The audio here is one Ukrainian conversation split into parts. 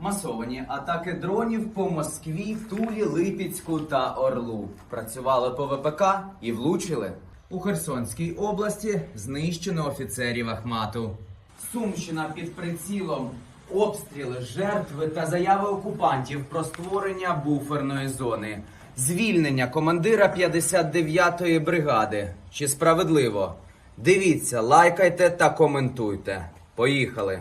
Масовані атаки дронів по Москві, Тулі, Липецьку та Орлу. Працювали по ВПК і влучили. У Херсонській області знищено офіцерів Ахмату. Сумщина під прицілом. Обстріли, жертви та заяви окупантів про створення буферної зони. Звільнення командира 59-ї бригади. Чи справедливо? Дивіться, лайкайте та коментуйте. Поїхали!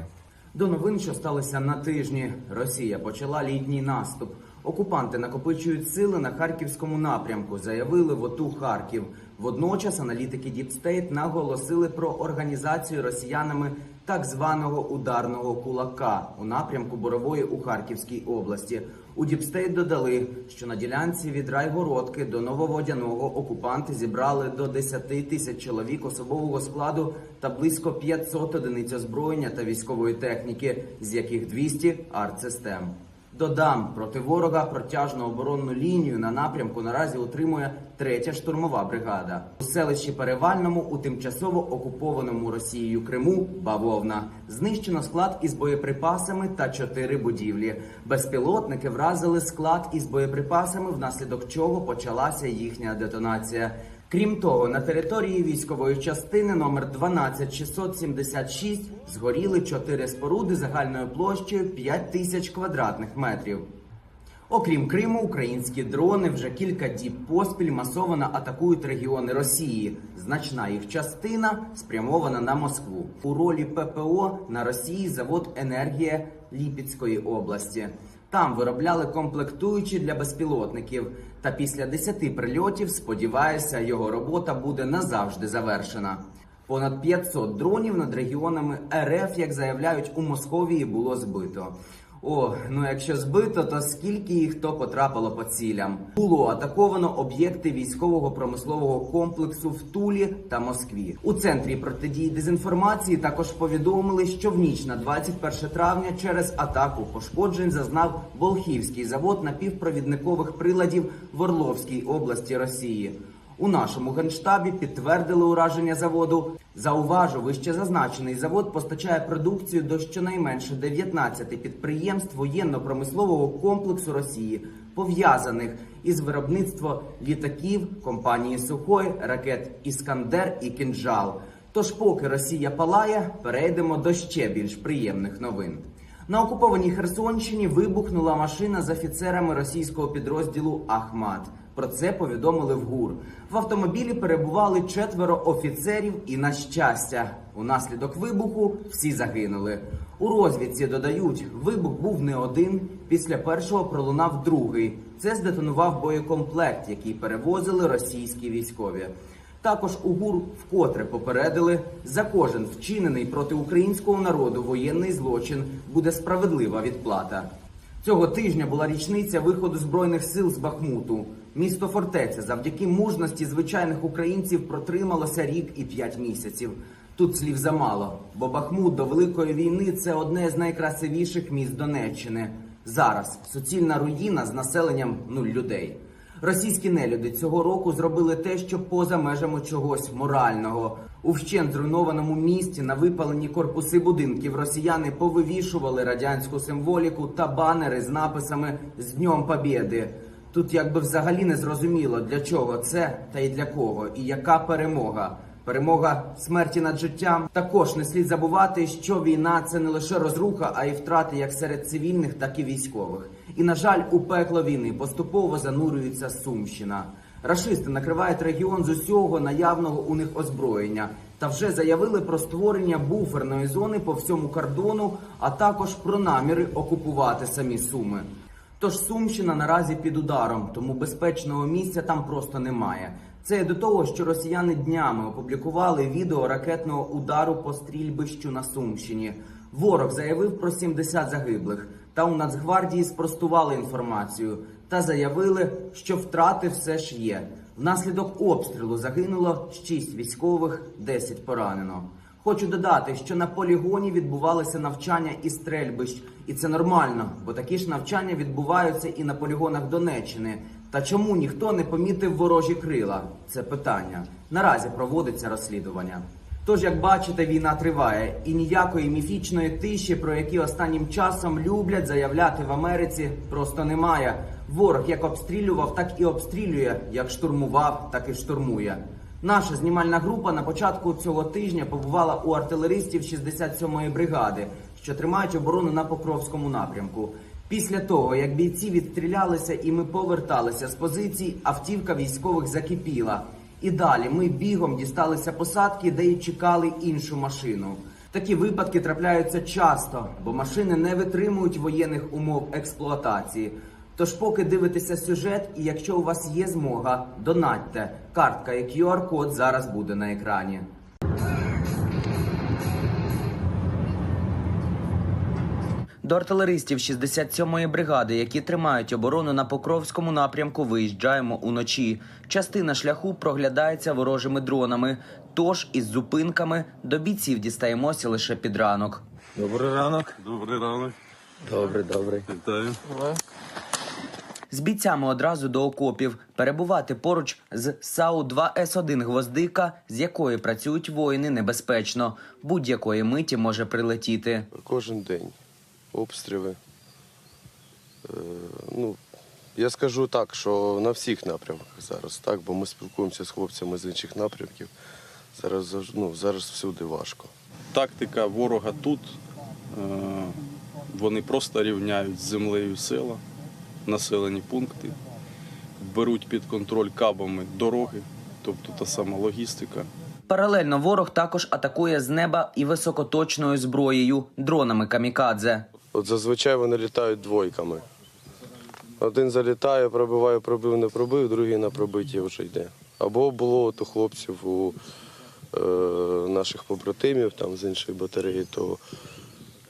До новин, що сталося на тижні, Росія почала літній наступ. Окупанти накопичують сили на харківському напрямку, заявили в ОТУ Харків. Водночас аналітики Діпстейт наголосили про організацію росіянами так званого ударного кулака у напрямку Борової у Харківській області. У Діпстейт додали, що на ділянці від Райгородки до Нововодяного окупанти зібрали до 10 тисяч чоловік особового складу та близько 500 одиниць озброєння та військової техніки, з яких 200 – артсистем. Додам, проти ворога протяжну оборонну лінію на напрямку наразі утримує третя штурмова бригада. У селищі Перевальному у тимчасово окупованому Росією Криму Бавовна знищено склад із боєприпасами та чотири будівлі. Безпілотники вразили склад із боєприпасами, внаслідок чого почалася їхня детонація. Крім того, на території військової частини номер 12676 згоріли чотири споруди загальною площею 5 тисяч квадратних метрів. Окрім Криму, українські дрони вже кілька діб поспіль масово атакують регіони Росії. Значна їх частина спрямована на Москву. У ролі ППО на Росії завод енергія Ліпецької області. Там виробляли комплектуючі для безпілотників. Та після 10 прильотів, сподіваюся, його робота буде назавжди завершена. Понад 500 дронів над регіонами РФ, як заявляють у Московії, було збито. О, ну якщо збито, то скільки їх то потрапило по цілям? Було атаковано об'єкти військового промислового комплексу в Тулі та Москві. У центрі протидії дезінформації також повідомили, що в ніч на 21 травня через атаку пошкоджень зазнав Волхівський завод напівпровідникових приладів в Орловській області Росії. У нашому генштабі підтвердили ураження заводу. Зауважу, вище зазначений завод постачає продукцію до щонайменше 19 підприємств воєнно-промислового комплексу Росії, пов'язаних із виробництвом літаків компанії Сухой, ракет Іскандер і Кінжал. Тож, поки Росія палає, перейдемо до ще більш приємних новин. На окупованій Херсонщині вибухнула машина з офіцерами російського підрозділу Ахмат. Про це повідомили в ГУР. В автомобілі перебували четверо офіцерів, і на щастя, унаслідок вибуху всі загинули. У розвідці додають, вибух був не один. Після першого пролунав другий. Це здетонував боєкомплект, який перевозили російські військові. Також у ГУР вкотре попередили, за кожен вчинений проти українського народу воєнний злочин буде справедлива відплата. Цього тижня була річниця виходу збройних сил з Бахмуту. Місто фортеця завдяки мужності звичайних українців протрималося рік і п'ять місяців. Тут слів замало, бо Бахмут до великої війни це одне з найкрасивіших міст Донеччини. Зараз суцільна руїна з населенням нуль людей. Російські нелюди цього року зробили те, що поза межами чогось морального. У вщент зруйнованому місті на випалені корпуси будинків росіяни повивішували радянську символіку та банери з написами з Днем Побєди. Тут якби взагалі не зрозуміло для чого це та й для кого, і яка перемога. Перемога смерті над життям. Також не слід забувати, що війна це не лише розруха, а й втрати як серед цивільних, так і військових. І на жаль, у пекло війни поступово занурюється Сумщина. Рашисти накривають регіон з усього наявного у них озброєння та вже заявили про створення буферної зони по всьому кордону, а також про наміри окупувати самі суми. Тож Сумщина наразі під ударом, тому безпечного місця там просто немає. Це до того, що росіяни днями опублікували відео ракетного удару по стрільбищу на Сумщині. Ворог заявив про 70 загиблих. Та у Нацгвардії спростували інформацію та заявили, що втрати все ж є. Внаслідок обстрілу загинуло 6 військових, 10 поранено. Хочу додати, що на полігоні відбувалися навчання і стрельбищ, і це нормально, бо такі ж навчання відбуваються і на полігонах Донеччини. Та чому ніхто не помітив ворожі крила? Це питання. Наразі проводиться розслідування. Тож, як бачите, війна триває, і ніякої міфічної тиші, про які останнім часом люблять заявляти в Америці, просто немає. Ворог як обстрілював, так і обстрілює, як штурмував, так і штурмує. Наша знімальна група на початку цього тижня побувала у артилеристів 67-ї бригади, що тримають оборону на Покровському напрямку. Після того, як бійці відстрілялися і ми поверталися з позицій, автівка військових закипіла. І далі ми бігом дісталися посадки, де й чекали іншу машину. Такі випадки трапляються часто, бо машини не витримують воєнних умов експлуатації. Тож, поки дивитеся сюжет, і якщо у вас є змога, донатьте. Картка і QR-код зараз буде на екрані. До артилеристів 67-ї бригади, які тримають оборону на Покровському напрямку, виїжджаємо уночі. Частина шляху проглядається ворожими дронами. Тож із зупинками до бійців дістаємося лише під ранок. Добрий ранок. Добрий ранок, Добре, добре. вітаю. З бійцями одразу до окопів перебувати поруч з САУ 2 С1 гвоздика, з якої працюють воїни, небезпечно. Будь-якої миті може прилетіти. Кожен день обстріли. Е, ну, я скажу так, що на всіх напрямках зараз, так, бо ми спілкуємося з хлопцями з інших напрямків. Зараз, ну, зараз всюди важко. Тактика ворога тут. е, Вони просто рівняють з землею села, населені пункти, беруть під контроль кабами дороги, тобто та сама логістика. Паралельно ворог також атакує з неба і високоточною зброєю дронами камікадзе. От зазвичай вони літають двойками. Один залітає, пробиває, пробив, не пробив, другий на пробиття вже йде. Або було от у хлопців, у е, наших побратимів там з іншої батареї, то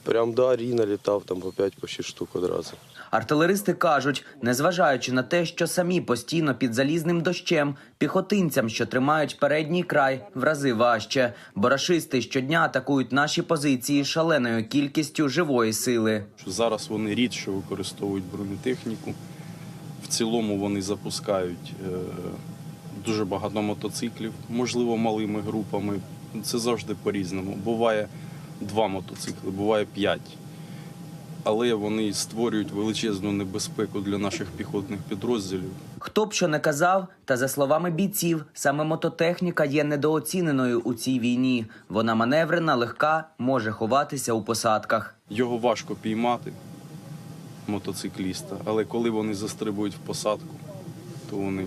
прям да, Ріна літав там по 5 по 6 штук одразу. Артилеристи кажуть, незважаючи на те, що самі постійно під залізним дощем, піхотинцям, що тримають передній край, в рази важче. Бо рашисти щодня атакують наші позиції шаленою кількістю живої сили. Зараз вони рідше використовують бронетехніку. В цілому вони запускають е, дуже багато мотоциклів, можливо, малими групами. Це завжди по-різному. Буває два мотоцикли, буває п'ять. Але вони створюють величезну небезпеку для наших піхотних підрозділів. Хто б що не казав, та за словами бійців, саме мототехніка є недооціненою у цій війні. Вона маневрена, легка, може ховатися у посадках. Його важко піймати, мотоцикліста, але коли вони застрибують в посадку, то вони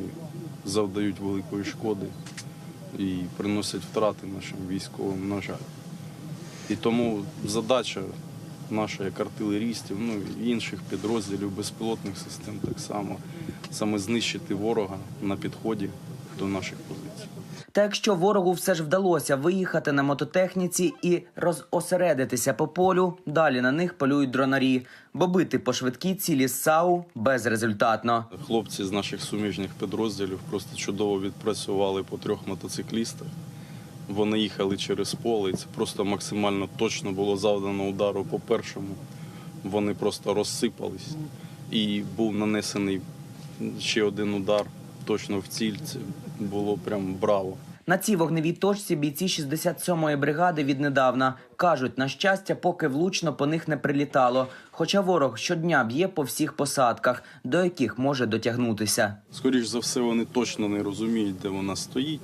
завдають великої шкоди і приносять втрати нашим військовим, на жаль. І тому задача наша як артилерістів, ну і інших підрозділів безпілотних систем так само, саме знищити ворога на підході до наших позицій. Та якщо ворогу все ж вдалося виїхати на мототехніці і розосередитися по полю, далі на них полюють дронарі, бо бити по швидкій цілі САУ безрезультатно. Хлопці з наших суміжних підрозділів просто чудово відпрацювали по трьох мотоциклістах. Вони їхали через поле, і це просто максимально точно було завдано удару по першому. Вони просто розсипались. І був нанесений ще один удар точно в ціль. Це було прям браво. На цій вогневій точці бійці 67-ї бригади віднедавна кажуть, на щастя, поки влучно по них не прилітало. Хоча ворог щодня б'є по всіх посадках, до яких може дотягнутися. Скоріш за все, вони точно не розуміють, де вона стоїть,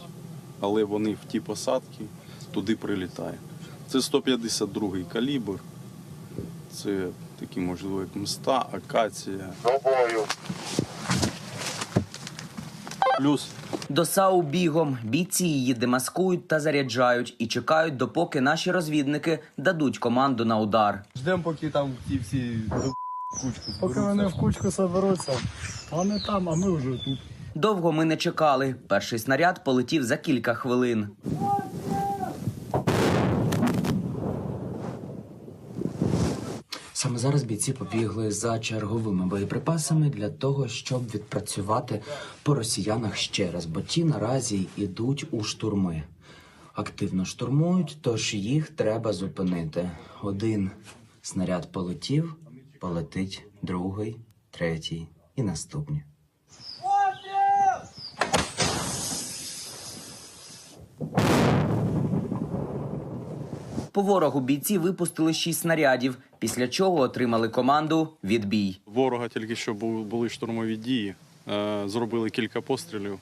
але вони в ті посадки туди прилітають. Це 152-й калібр. Це такі, можливо, як мста, акація. Плюс До САУ бігом бійці її демаскують та заряджають і чекають, допоки наші розвідники дадуть команду на удар. Ждемо, поки там ті всі до кучку Поки вони в кучку соберуться, вони там, а ми вже тут. Довго ми не чекали. Перший снаряд полетів за кілька хвилин. Саме зараз бійці побігли за черговими боєприпасами для того, щоб відпрацювати по росіянах ще раз, бо ті наразі йдуть у штурми. Активно штурмують, тож їх треба зупинити. Один снаряд полетів, полетить другий, третій і наступні. По ворогу бійці випустили шість снарядів, після чого отримали команду відбій. Ворога тільки що були штурмові дії. Е, Зробили кілька пострілів.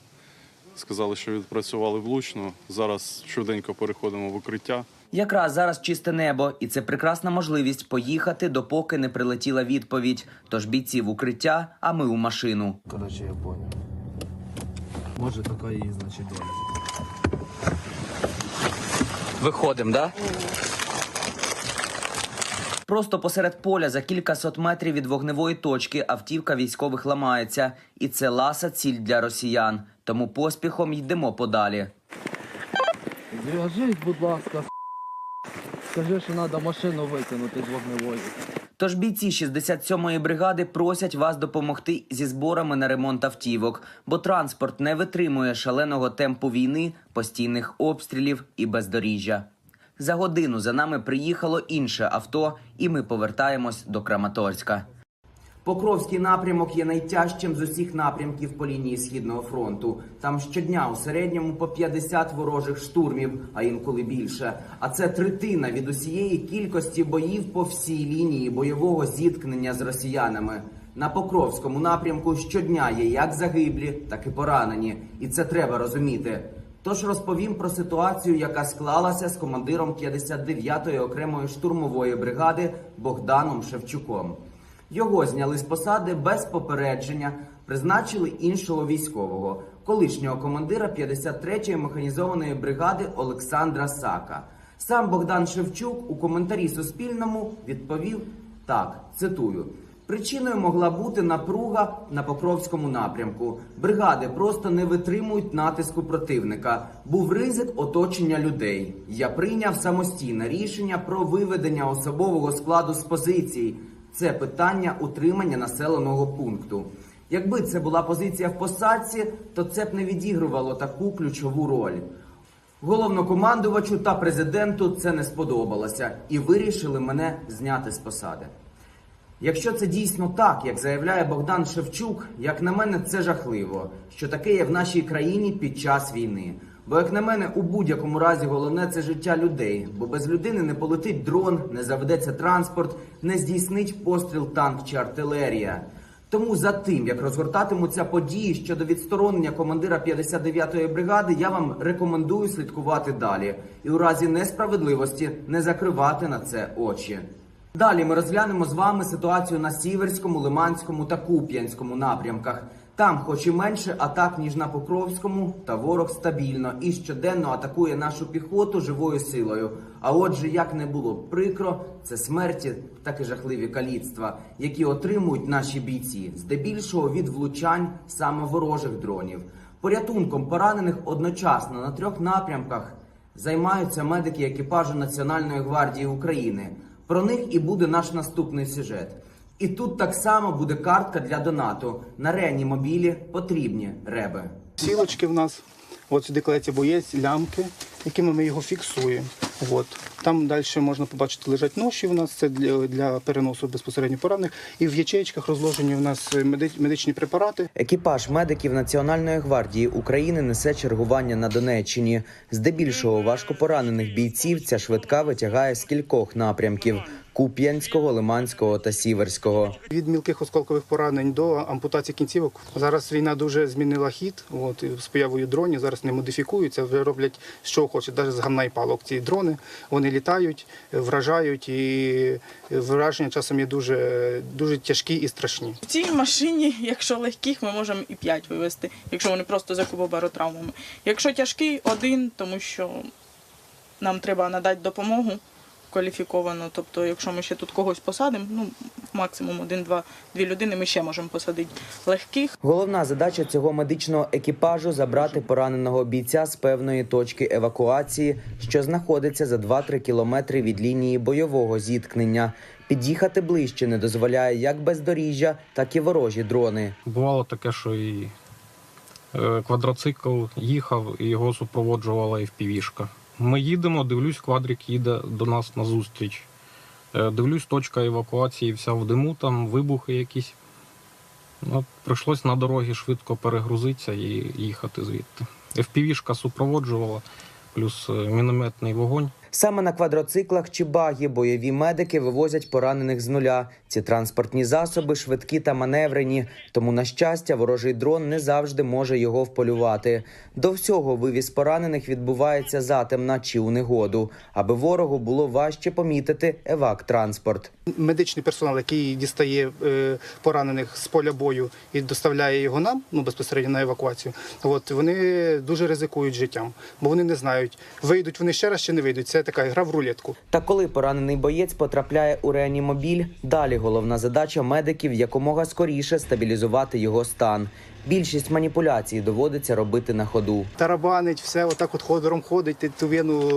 Сказали, що відпрацювали влучно. Зараз швиденько переходимо в укриття. Якраз зараз чисте небо, і це прекрасна можливість поїхати, допоки не прилетіла відповідь. Тож бійці в укриття, а ми у машину. Короче, я понял. Може така і значить доля. Виходимо, да? Просто посеред поля за кілька сот метрів від вогневої точки автівка військових ламається, і це ласа ціль для росіян. Тому поспіхом йдемо подалі. Зв'яжись, будь ласка, скажи, що треба машину витягнути з вогневої. Тож бійці 67-ї бригади просять вас допомогти зі зборами на ремонт автівок, бо транспорт не витримує шаленого темпу війни, постійних обстрілів і бездоріжжя. За годину за нами приїхало інше авто, і ми повертаємось до Краматорська. Покровський напрямок є найтяжчим з усіх напрямків по лінії східного фронту. Там щодня у середньому по 50 ворожих штурмів, а інколи більше. А це третина від усієї кількості боїв по всій лінії бойового зіткнення з росіянами. На Покровському напрямку щодня є як загиблі, так і поранені, і це треба розуміти. Тож розповім про ситуацію, яка склалася з командиром 59-ї окремої штурмової бригади Богданом Шевчуком. Його зняли з посади без попередження, призначили іншого військового, колишнього командира 53-ї механізованої бригади Олександра Сака. Сам Богдан Шевчук у коментарі Суспільному відповів так: цитую. Причиною могла бути напруга на Покровському напрямку. Бригади просто не витримують натиску противника. Був ризик оточення людей. Я прийняв самостійне рішення про виведення особового складу з позицій. Це питання утримання населеного пункту. Якби це була позиція в посадці, то це б не відігрувало таку ключову роль. Головнокомандувачу та президенту це не сподобалося і вирішили мене зняти з посади. Якщо це дійсно так, як заявляє Богдан Шевчук, як на мене, це жахливо, що таке є в нашій країні під час війни. Бо, як на мене, у будь-якому разі головне це життя людей, бо без людини не полетить дрон, не заведеться транспорт, не здійснить постріл танк чи артилерія. Тому за тим, як розгортатимуться події щодо відсторонення командира 59-ї бригади, я вам рекомендую слідкувати далі і у разі несправедливості не закривати на це очі. Далі ми розглянемо з вами ситуацію на Сіверському, Лиманському та Куп'янському напрямках. Там, хоч і менше атак, ніж на Покровському, та ворог стабільно і щоденно атакує нашу піхоту живою силою. А отже, як не було прикро, це смерті, так і жахливі каліцтва, які отримують наші бійці, здебільшого від влучань саме ворожих дронів. Порятунком поранених одночасно на трьох напрямках займаються медики екіпажу Національної гвардії України. Про них і буде наш наступний сюжет. І тут так само буде картка для донату. На реанімобілі потрібні реби. Сілочки в нас. От сюди кладеться боєць, лямки, якими ми його фіксуємо. От. Там далі можна побачити, лежать ноші у нас, це для, для переносу безпосередньо поранених. І в ячейках розложені у нас меди- медичні препарати. Екіпаж медиків Національної гвардії України несе чергування на Донеччині. Здебільшого важко поранених бійців ця швидка витягає з кількох напрямків: Куп'янського, Лиманського та Сіверського. Від мілких осколкових поранень до ампутації кінцівок. Зараз війна дуже змінила хід. От, з появою дронів зараз не модифікуються, вже роблять що хочуть, навіть з гамна і палок. Ці дрони вони літають, вражають, і враження часом є дуже, дуже тяжкі і страшні. В цій машині, якщо легких, ми можемо і 5 вивезти, якщо вони просто за кубобаротравмами. Якщо тяжкий, один, тому що нам треба надати допомогу кваліфіковану. Тобто, якщо ми ще тут когось посадимо, ну максимум один-два дві людини ми ще можемо посадити легких. Головна задача цього медичного екіпажу забрати пораненого бійця з певної точки евакуації, що знаходиться за 2-3 кілометри від лінії бойового зіткнення. Під'їхати ближче не дозволяє як бездоріжжя, так і ворожі дрони. Бувало таке, що і е, квадроцикл їхав, і його супроводжувала і впівішка. Ми їдемо, дивлюсь, квадрик їде до нас на зустріч. Е, Дивлюсь, точка евакуації вся в диму, там вибухи якісь. Ну, прийшлось на дорогі швидко перегрузитися і їхати звідти. FPV-шка супроводжувала, плюс е, мінометний вогонь. Саме на квадроциклах чи багі бойові медики вивозять поранених з нуля. Ці транспортні засоби швидкі та маневрені. Тому, на щастя, ворожий дрон не завжди може його вполювати. До всього вивіз поранених відбувається затемна чи у негоду, аби ворогу було важче помітити евак-транспорт. Медичний персонал, який дістає е, поранених з поля бою і доставляє його нам, ну безпосередньо на евакуацію. От вони дуже ризикують життям, бо вони не знають, вийдуть вони ще раз чи не вийдуть. Це така гра в рулетку. Та коли поранений боєць потрапляє у реанімобіль, далі головна задача медиків якомога скоріше стабілізувати його стан. Більшість маніпуляцій доводиться робити на ходу. Тарабанить, все отак от ходором ходить, ти ту вену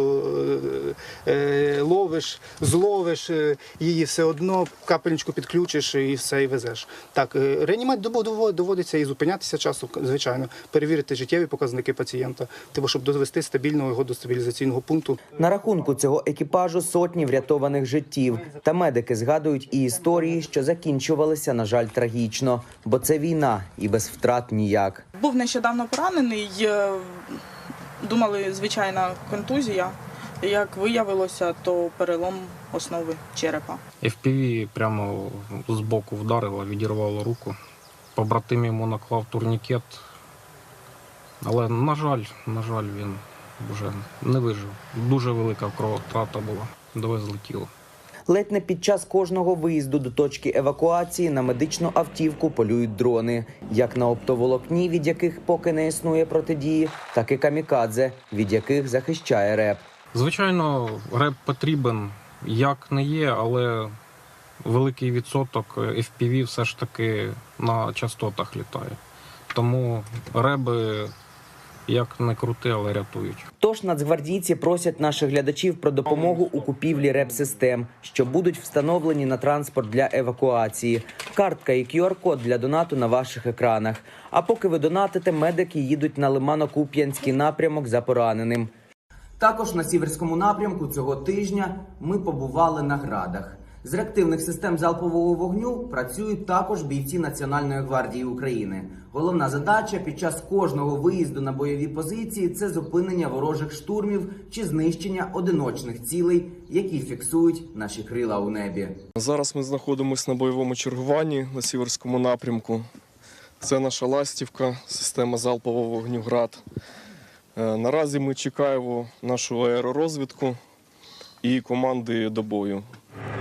е, е, ловиш, зловиш е, її все одно, капельничку підключиш і все, і везеш. Так, е, реанімати довод- довод- доводиться і зупинятися часу, звичайно, перевірити життєві показники пацієнта, типу, щоб довести стабільного його до стабілізаційного пункту. На рахунку цього екіпажу сотні врятованих життів. Та медики згадують і історії, що закінчувалися, на жаль, трагічно, бо це війна і без втрат ніяк. Був нещодавно поранений. е, Думали, звичайна контузія. Як виявилося, то перелом основи черепа. FPV прямо з боку вдарило, відірвало руку. Побратим йому наклав турнікет. Але, на жаль, на жаль, він вже не вижив. Дуже велика кровотрата була. Довезли тіло. Ледь не під час кожного виїзду до точки евакуації на медичну автівку полюють дрони, як на оптоволокні, від яких поки не існує протидії, так і камікадзе, від яких захищає реп. Звичайно, реп потрібен, як не є, але великий відсоток FPV все ж таки на частотах літає. Тому реби, як не крути, але рятують. Тож нацгвардійці просять наших глядачів про допомогу у купівлі реп-систем, що будуть встановлені на транспорт для евакуації. Картка і QR-код для донату на ваших екранах. А поки ви донатите, медики їдуть на Лимано-Куп'янський напрямок за пораненим. Також на сіверському напрямку цього тижня ми побували на градах. З реактивних систем залпового вогню працюють також бійці Національної гвардії України. Головна задача під час кожного виїзду на бойові позиції це зупинення ворожих штурмів чи знищення одиночних цілей, які фіксують наші крила у небі. Зараз ми знаходимося на бойовому чергуванні на сіверському напрямку. Це наша ластівка, система залпового вогню «Град». Е, Наразі ми чекаємо нашу аеророзвідку і команди до бою.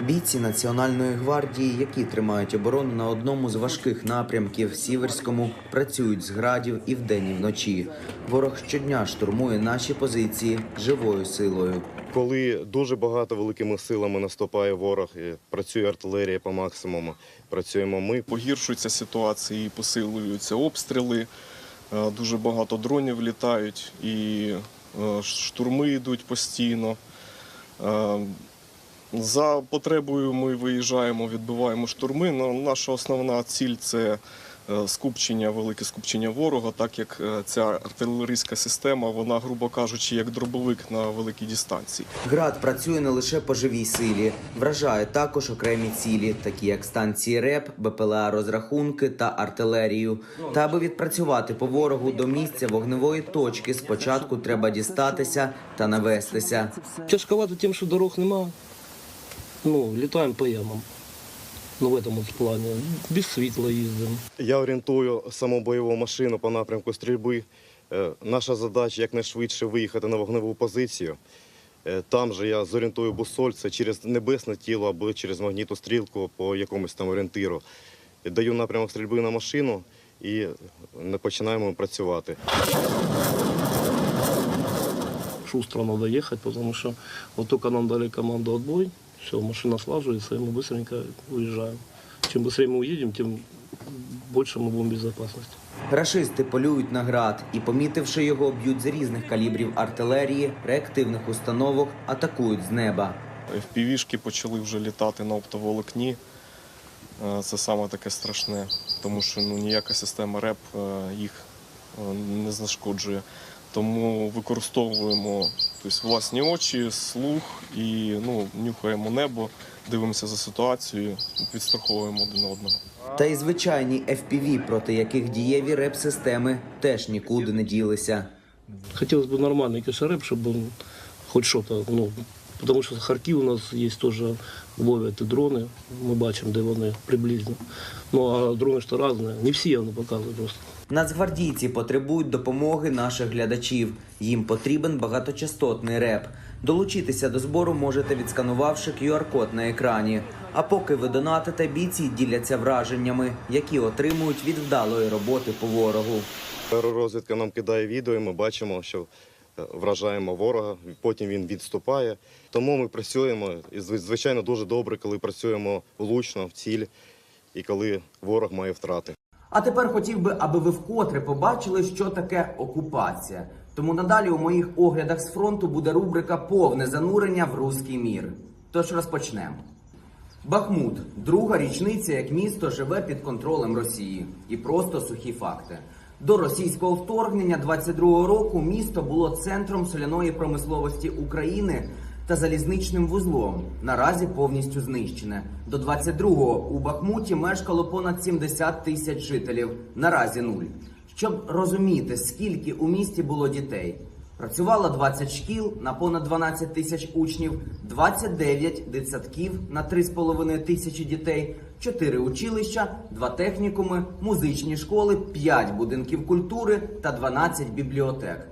Бійці Національної гвардії, які тримають оборону на одному з важких напрямків Сіверському, працюють з градів і вдень, і вночі. Ворог щодня штурмує наші позиції живою силою. Коли дуже багато великими силами наступає ворог, працює артилерія по максимуму, працюємо ми. Погіршується ситуація і посилюються обстріли. Е, Дуже багато дронів літають і е, штурми йдуть постійно. За потребою ми виїжджаємо, відбиваємо штурми. Наша основна ціль це е, скупчення, велике скупчення ворога, так як е, ця артилерійська система, вона, грубо кажучи, як дробовик на великій дистанції. Град працює не лише по живій силі, вражає також окремі цілі, такі як станції РЕП, БПЛА розрахунки та артилерію. Та аби відпрацювати по ворогу до місця вогневої точки, спочатку треба дістатися та навестися. Тяжковато тем, что дорог нема. Ну, летаем по ямам. Ну, в этом вот плане. Без світла їздимо. Я орієнтую саму бойову машину по напрямку стрільби. Е, Наша задача якнайшвидше виїхати на вогневу позицію. Е, Там же я зорієнтую бусоль, це через небесне тіло або через магнітну стрілку по якомусь там орієнтиру. Даю напрямок стрільби на машину і не починаємо працювати. Шустро ехать, потому что вот только нам дали команду отбой, все, машина слаживается, и мы быстренько уезжаем. Чем быстрее мы уедем, тем больше мы будем в безопасности. Рашисти полюють на град і, помітивши його, б'ють з різних калібрів артилерії, реактивних установок, атакують з неба. FPV-шки почали вже літати на оптоволокні. Е, Це саме таке страшне, тому що ну, ніяка система РЕП е, їх е, не знешкоджує. Тому використовуємо тобто, власні очі, слух і ну, нюхаємо небо, дивимося за ситуацією, підстраховуємо один одного. Та й звичайні FPV, проти яких дієві реп-системи теж нікуди не ділися. Хотелось бы нормальный кишереп, чтобы он хоть что-то, ну, Тому що Харків у нас є теж ловлять і дрони, ми бачимо, де вони приблизно. Ну а дрони ж то різні, не всі вони показують просто. Нацгвардійці потребують допомоги наших глядачів. Їм потрібен багаточастотний реп. Долучитися до збору можете відсканувавши QR-код на екрані. А поки ви донатите, бійці діляться враженнями, які отримують від вдалої роботи по ворогу. Аеророзвідка нам кидає відео, і ми бачимо, що е, вражаємо ворога, потім він відступає. Тому ми працюємо, і звичайно дуже добре, коли працюємо влучно в ціль і коли ворог має втрати. А тепер хотів би, аби ви вкотре побачили, що таке окупація. Тому надалі у моїх оглядах з фронту буде рубрика Повне занурення в руський мір. Тож розпочнемо. Бахмут друга річниця, як місто живе під контролем Росії. І просто сухі факти. До російського вторгнення 22-го року місто було центром соляної промисловості України та залізничним вузлом. Наразі повністю знищене. До 22-го у Бахмуті мешкало понад 70 тисяч жителів. Наразі нуль. Щоб розуміти, скільки у місті було дітей. Працювало 20 шкіл на понад 12 тисяч учнів, 29 дитсадків на 3,5 тисячі дітей, 4 училища, 2 технікуми, музичні школи, 5 будинків культури та 12 бібліотек.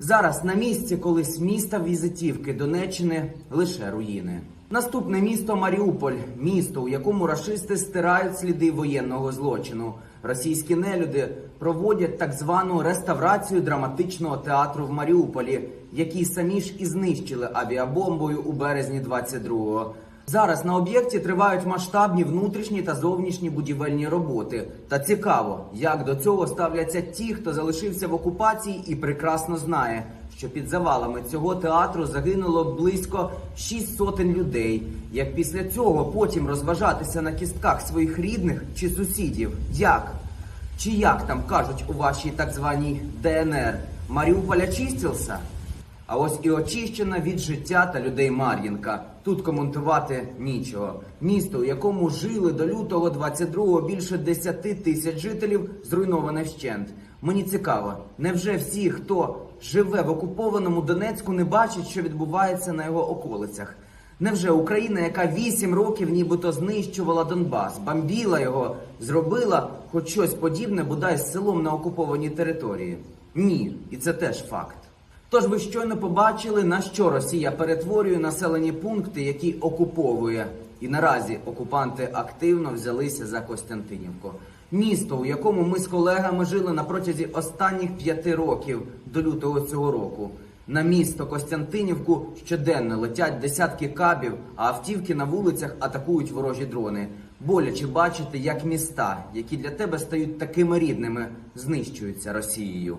Зараз на місці колись міста візитівки Донеччини лише руїни. Наступне місто Маріуполь, місто, у якому рашисти стирають сліди воєнного злочину. Російські нелюди проводять так звану реставрацію драматичного театру в Маріуполі, який самі ж і знищили авіабомбою у березні 22-го. Зараз на об'єкті тривають масштабні внутрішні та зовнішні будівельні роботи. Та цікаво, як до цього ставляться ті, хто залишився в окупації і прекрасно знає, що під завалами цього театру загинуло близько шість сотень людей. Як після цього потім розважатися на кістках своїх рідних чи сусідів? Як? Чи як там кажуть у вашій так званій ДНР? Маріуполь очистився? А ось і очищена від життя та людей Мар'їнка. Тут коментувати нічого. Місто, у якому жили до лютого 22-го більше 10 тисяч жителів, зруйноване вщент. Мені цікаво, невже всі, хто живе в окупованому Донецьку, не бачать, що відбувається на його околицях? Невже Україна, яка вісім років нібито знищувала Донбас, бомбіла його, зробила хоч щось подібне, бодай з селом на окупованій території? Ні, і це теж факт. Тож ви щойно побачили, на що Росія перетворює населені пункти, які окуповує. І наразі окупанти активно взялися за Костянтинівку. Місто, у якому ми з колегами жили на протязі останніх п'яти років до лютого цього року. На місто Костянтинівку щоденно летять десятки кабів, а автівки на вулицях атакують ворожі дрони. Боляче бачити, як міста, які для тебе стають такими рідними, знищуються Росією.